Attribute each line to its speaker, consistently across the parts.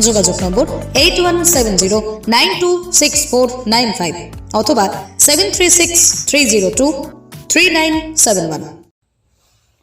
Speaker 1: যোগাযোগ number eight one seven zero nine two six four nine five অথবা seven three six three zero two three nine seven one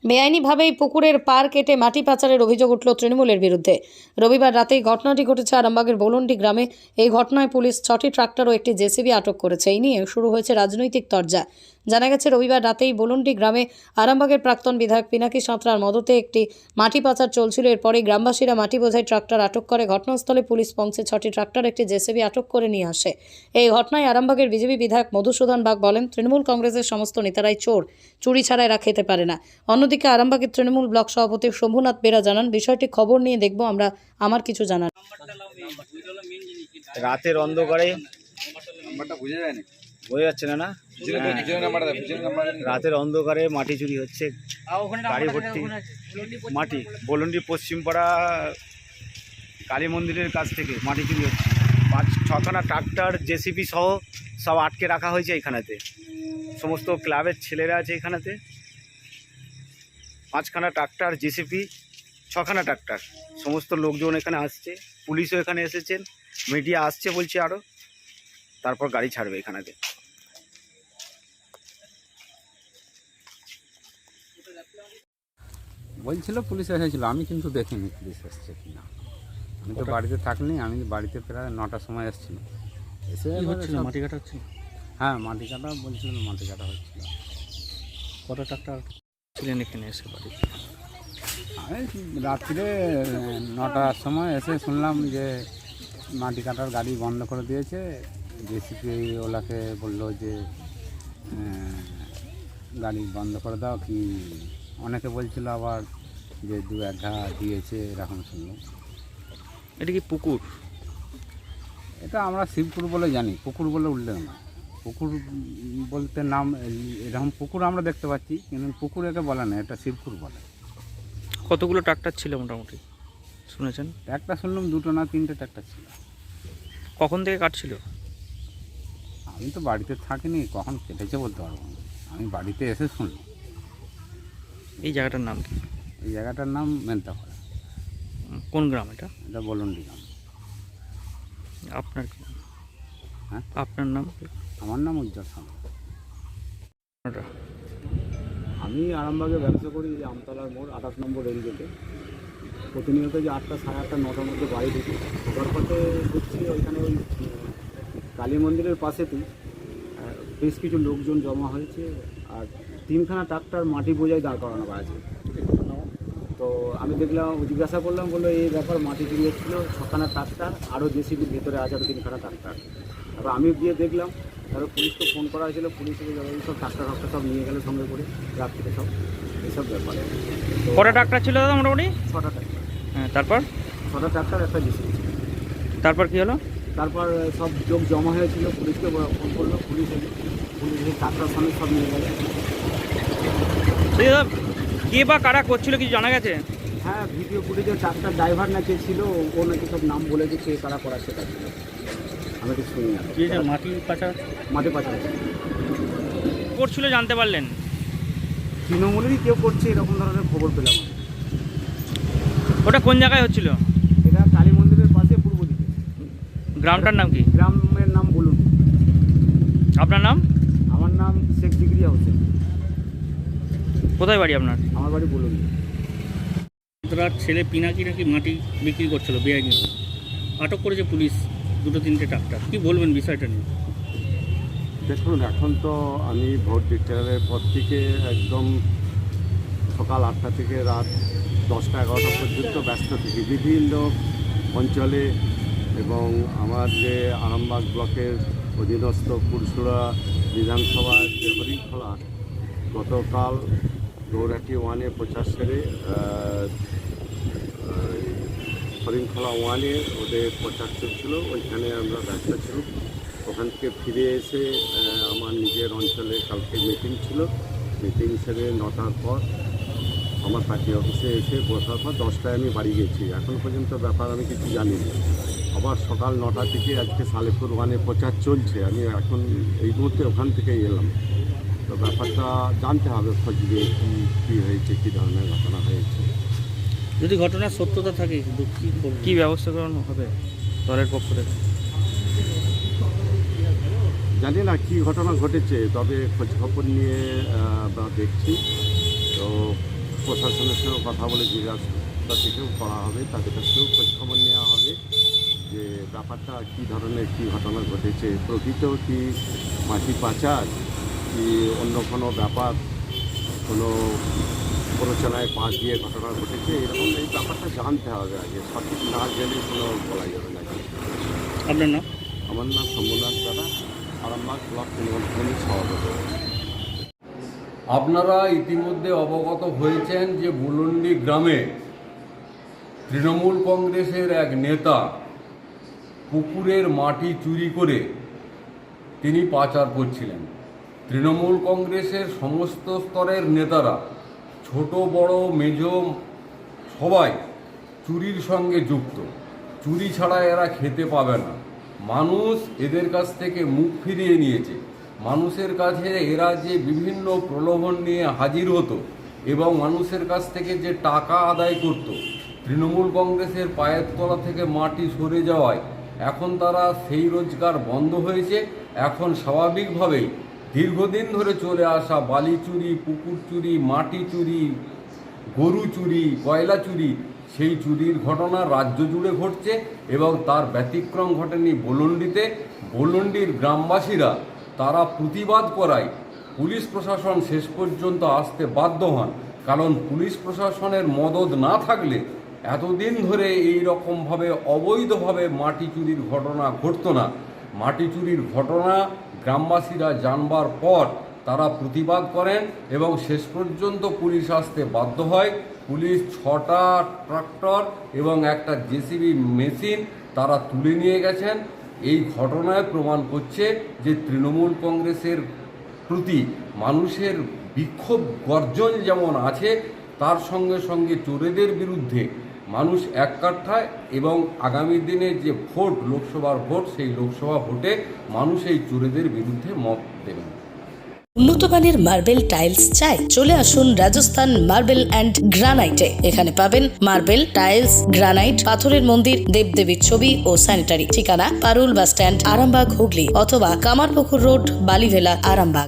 Speaker 1: বেআইনিভাবেই পুকুরের পার কেটে মাটি পাচারের অভিযোগ উঠল তৃণমূলের বিরুদ্ধে। রবিবার রাতেই ঘটনাটি ঘটেছে আরামবাগের বলন্ডি গ্রামে। এই ঘটনায় পুলিশ ছটি ট্রাক্টর ও একটি জেসিবি আটক করেছে। এই নিয়ে শুরু হয়েছে রাজনৈতিক তরজা। জানা গেছে রবিবার রাতেই বলন্ডি গ্রামে আরামবাগের প্রাক্তন বিধায়ক পিনাকি সাঁতরার মদতে একটি মাটি পাচার চলছিল। এরপরেই গ্রামবাসীরা মাটি বোঝাই ট্রাক্টর আটক করে। ঘটনাস্থলে পুলিশ পৌঁছে ছটি ট্রাক্টর একটি জেসিবি আটক করে নিয়ে আসে। এই ঘটনায় আরামবাগের বিজেপি বিধায়ক মধুসূদন বাগ বলেন তৃণমূল কংগ্রেসের সমস্ত নেতারাই চোর। চুরি ছাড়া এরা খেতে পারে না। অন্যদিকে আরামবাগের তৃণমূল ব্লক সভাপতি শম্ভুনাথ বেরা জানান বিষয়টি খবর নিয়ে দেখব আমরা আমার কিছু জানার
Speaker 2: রাতের অন্ধকারে
Speaker 3: নাম্বারটা বুঝে
Speaker 2: যাচ্ছে না না? হ্যাঁ, রাতের অন্ধকারে মাটি চুরি হচ্ছে গাড়ি ভর্তি। মাটি বলুন্ডি পশ্চিমপাড়া কালী মন্দিরের কাছ থেকে মাটি চুরি হচ্ছে। পাঁচ ছখানা ট্রাক্টর জেসিবি সহ সব আটকে রাখা হয়েছে এইখানেতে। সমস্ত ক্লাবের ছেলেরা আছে এখানেতে পাঁচখানা ট্রাক্টর জেসিপি ছখানা ট্রাক্টর। সমস্ত লোকজন এখানে আসছে পুলিশও এখানে এসেছেন। মিডিয়া আসছে বলছে আরও তারপর গাড়ি ছাড়বে এখানেতে।
Speaker 4: বলছিল পুলিশ এসেছিল। আমি কিন্তু দেখিনি পুলিশ এসছে কি না আমি তো বাড়িতে থাকনি আমি বাড়িতে প্রায় নটার সময় এসেছিল। এসে সব-
Speaker 5: মাটি কাটা হচ্ছে
Speaker 4: হ্যাঁ মাটি কাটা বলছিল মাটি কাটা হচ্ছিল।
Speaker 5: কত ট্রাক্টর ছিলেন এখানে এসে বাড়ি
Speaker 4: আমি রাত্রে নটার সময় এসে শুনলাম যে মাটি কাটার গাড়ি বন্ধ করে দিয়েছে। জেসিপি ওলাকে বলল যে গাড়ি বন্ধ করে দাও কি অনেকে বলছিল আবার যে দু এক ঘা দিয়েছে এরকম শুনলাম।
Speaker 5: এটা কি পুকুর?
Speaker 4: এটা আমরা শিবপুর বলে জানি পুকুর বলে উল্লেখ না। পুকুর বলতে নাম এরকম পুকুর আমরা দেখতে পাচ্ছি কিন্তু পুকুর একে বলে না এটা শিবপুর বলে।
Speaker 5: কতগুলো ট্রাক্টর ছিল মোটামুটি? শুনেছেন?
Speaker 4: একটা শুনলাম দুটো না তিনটে একটা ছিল।
Speaker 5: কখন থেকে কাটছিল
Speaker 4: আমি তো বাড়িতে থাকিনি কখন কেটেছে বলতে পারব না। আমি বাড়িতে এসে শুনলাম।
Speaker 5: এই জায়গাটার নাম কি?
Speaker 4: এই জায়গাটার নাম মেন্তাপাড়া
Speaker 5: কোন গ্রাম এটা?
Speaker 4: এটা বলন্ডি গ্রাম।
Speaker 5: আপনার কি নাম?
Speaker 4: হ্যাঁ?
Speaker 5: আপনার নাম?
Speaker 4: আমার নাম উজ্জ্বল।
Speaker 2: আমি আরামবাগে ব্যবসা করি যে আমতলার মোড় আঠাশ নম্বর রেল গেটে। প্রতিনিয়ত যে আটটা সাড়ে আটটা নটার মধ্যে বাড়ি ঢুকি। ঢোকার পথে দেখছি ওইখানে ওই কালী মন্দিরের পাশেতেই। আহ, বেশ কিছু লোকজন জমা হয়েছে আর তিনখানা ট্রাক্টর মাটি বোঝাই দাঁড় করানো আছে। তো আমি দেখলাম জিজ্ঞাসা করলাম বলল এই ব্যাপার মাটি হচ্ছিল ছখানা ট্রাক্টার আরও জেসিবির ভেতরে আছে আরও তিনখানা ট্রাক্টর। তারপর আমি গিয়ে দেখলাম তারপর পুলিশকে ফোন করা হয়েছিল পুলিশ এসে যখন সব ট্রাক্টর ফাক্টর সব নিয়ে গেলে সঙ্গে করে রাত্রিতে সব এইসব ব্যাপারে।
Speaker 5: কটা ট্রাক্টর ছিল দাদা মোটামুটি?
Speaker 2: ছটা ট্রাক্টর।
Speaker 5: হ্যাঁ তারপর?
Speaker 2: ছটা ট্রাক্টর একটা জেসিবি।
Speaker 5: তারপর কি হলো?
Speaker 2: তারপর সব লোক জমা হয়েছিল পুলিশকে ফোন করল পুলিশ পুলিশ ট্রাক্টর সমেত সব নিয়ে গেলে।
Speaker 5: কে বা কারা করছিল কিছু জানা গেছে?
Speaker 2: হ্যাঁ ভিডিও ফুটেজে ট্রাক্টর ড্রাইভার না কে ছিল ও নাকি সব নাম বলে দিচ্ছে কারা করা সেটা ছিল। আমি তো শুনি না
Speaker 5: মাটি পাচার?
Speaker 2: মাঠে পাচা
Speaker 5: করছিল জানতে পারলেন?
Speaker 2: তৃণমূলেরই কেউ করছে এরকম ধরনের খবর পেলাম
Speaker 5: ওটা কোন জায়গায় হচ্ছিল?
Speaker 2: এটা কালী মন্দিরের পাশে পূর্ব দিকে।
Speaker 5: গ্রামটার নাম কি?
Speaker 2: গ্রামের নাম বলুন।
Speaker 5: আপনার নাম?
Speaker 2: আমার নাম শেখ ডিগ্রিয়া হোসেন।
Speaker 5: কোথায় বাড়ি আপনার?
Speaker 2: আমার বাড়ি বলুন।
Speaker 6: রাত ছেলে পিনাকি নাকি মাটি বিক্রি করছিল বেআইনি আটক করেছে পুলিশ দুটো তিনটে ট্রাক্টর কি বলবেন বিষয়টা নিয়ে?
Speaker 7: দেখুন এখন তো আমি ভোট ডিক্লেয়ারের পর থেকে একদম সকাল আটটা থেকে রাত দশটা এগারোটা পর্যন্ত ব্যস্ত থাকি। বিভিন্ন অঞ্চলে এবং আমার যে আরামবাগ ব্লকের অধীনস্থ পুরসুরা বিধানসভার যে হরিখোলা গতকাল গৌরাটি ওয়ানে প্রচার সেরে হরিণখোলা ওয়ানে ওদের প্রচার চলছিল, ওইখানে আমরা ব্যস্ত ছিল ওখান থেকে ফিরে এসে আমার নিজের অঞ্চলে কালকে মিটিং ছিল। মিটিং সেরে নটার পর আমার পার্টি অফিসে এসে বসার পর দশটায় আমি বাড়ি গেছি। এখন পর্যন্ত ব্যাপার আমি কিছু জানি না। আবার সকাল নটা থেকে আজকে সালেপুর ওয়ানে প্রচার চলছে। আমি এখন এই মুহূর্তে ওখান থেকেই এলাম। তো ব্যাপারটা জানতে হবে খোঁজ নিয়ে কী কী হয়েছে কী ধরনের ঘটনা হয়েছে।
Speaker 6: যদি ঘটনার সত্যতা থাকে কিন্তু কি?
Speaker 5: ব্যবস্থা করানো হবে দলের পক্ষ থেকে?
Speaker 7: জানি না কী ঘটনা ঘটেছে তবে খোঁজখবর নিয়ে বা দেখছি। তো প্রশাসনের সঙ্গে কথা বলে জিজ্ঞাসা থেকেও করা হবে তাদের কাছেও খোঁজ খবর নেওয়া হবে যে ব্যাপারটা কী ধরনের কী ঘটনা ঘটেছে প্রকৃত কি মাটি পাচার কি অন্য কোনো ব্যাপার কোনো প্ররোচনায় পাশ দিয়ে ঘটনা ঘটেছে এরকম এই ব্যাপারটা জানতে হবে আগে। সঠিক না জেনে কোনো বলা যাবে না।
Speaker 6: আপনার নাম?
Speaker 7: আমার নাম শম্ভুনাথ দাদা আরামবাগ ব্লক তৃণমূল কংগ্রেস সভাপতি।
Speaker 8: আপনারা ইতিমধ্যে অবগত হয়েছেন যে বুলন্ডি গ্রামে তৃণমূল কংগ্রেসের এক নেতা পুকুরের মাটি চুরি করে তিনি পাচার করছিলেন। তৃণমূল কংগ্রেসের সমস্ত স্তরের নেতারা, ছোট, বড়, মেজ, সবাই চুরির সঙ্গে যুক্ত। চুরি ছাড়া এরা খেতে পাবে না। মানুষ এদের কাছ থেকে মুখ ফিরিয়ে নিয়েছে। মানুষের কাছে এরা যে বিভিন্ন প্রলোভন নিয়ে হাজির হতো এবং মানুষের কাছ থেকে যে টাকা আদায় করত, তৃণমূল কংগ্রেসের পায়ের তলা থেকে মাটি সরে যাওয়ায় এখন তারা সেই রোজগার বন্ধ হয়েছে। এখন স্বাভাবিকভাবেই দীর্ঘদিন ধরে চলে আসা বালি চুরি, পুকুর চুরি, মাটি চুরি, গরু চুরি, কয়লা চুরি, সেই চুরির ঘটনা রাজ্য জুড়ে ঘটছে এবং তার ব্যতিক্রম ঘটেনি বোলন্ডিতে। বোলন্ডির গ্রামবাসীরা তারা প্রতিবাদ করায়। পুলিশ প্রশাসন শেষ পর্যন্ত আসতে বাধ্য হন, কারণ পুলিশ প্রশাসনের মদত না থাকলে এতদিন ধরে এই রকমভাবে অবৈধভাবে মাটি চুরির ঘটনা ঘটতো না। মাটি চুরির ঘটনা গ্রামবাসীরা জানবার পর তারা প্রতিবাদ করেন এবং শেষ পর্যন্ত পুলিশ আসতে বাধ্য হয়। পুলিশ ছটা ট্রাক্টর এবং একটা জেসিবি মেশিন তারা তুলে নিয়ে গেছেন। এই ঘটনায় প্রমাণ করছে যে তৃণমূল কংগ্রেসের প্রতি মানুষের বিক্ষোভ গর্জন যেমন আছে, তার সঙ্গে সঙ্গে চোরেদের বিরুদ্ধে মানুষ এক কাঠায় এবং আগামী দিনে যে ভোট, লোকসভার ভোট, সেই লোকসভা ভোটে মানুষ এই চোরেদের বিরুদ্ধে মত দেবেন
Speaker 1: উন্নত মানের মার্বেল টাইলস চাই, চলে আসুন রাজস্থান মার্বেল অ্যান্ড গ্রানাইটে। এখানে পাবেন মার্বেল, টাইলস, গ্রানাইট, পাথরের মন্দির, দেবদেবীর ছবি ও স্যানিটারি। ঠিকানা পারুল বাস স্ট্যান্ড, আরামবাগ, হুগলি অথবা কামারপুকুর রোড, বালিভেলা, আরামবাগ।